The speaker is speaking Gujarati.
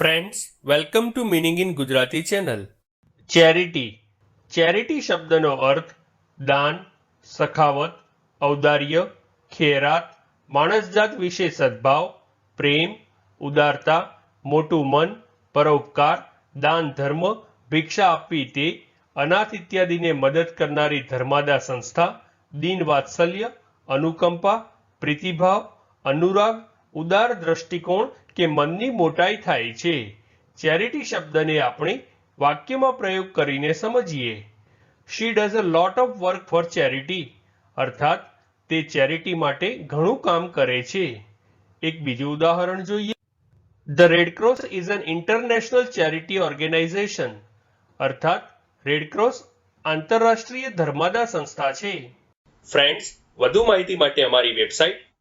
Friends welcome to meaning in Gujarati channel charity charity શબ્દનો અર્થ દાન, સખાવત, ઔદાર્ય, ખેરાત, માણસજાત વિશે સદભાવ, પ્રેમ, ઉદારતા, મોટું મન, પરોપકાર, દાન ધર્મ, ભિક્ષા આપવી તે, અનાથ ઇત્યાદિને મદદ કરનારી ધર્માદા સંસ્થા દીન વાત્સલ્ય અનુકંપા, પ્રીતિભાવ, અનુરાગ ઉદાર દ્રષ્ટિકોણ કે મનની મોટાઈ થાય છે. ચેરિટી શબ્દને આપણે વાક્યમાં પ્રયોગ કરીને સમજીએ. She does a lot of work for charity અર્થાત, તે ચેરિટી માટે ઘણું કામ કરે છે. એક બીજું ઉદાહરણ જોઈએ. The Red Cross is an international charity organisation અર્થાત રેડક્રોસ આંતરરાષ્ટ્રીય ધર્માદા સંસ્થા છે. ફ્રેન્ડ્સ વધુ માહિતી માટે અમારી website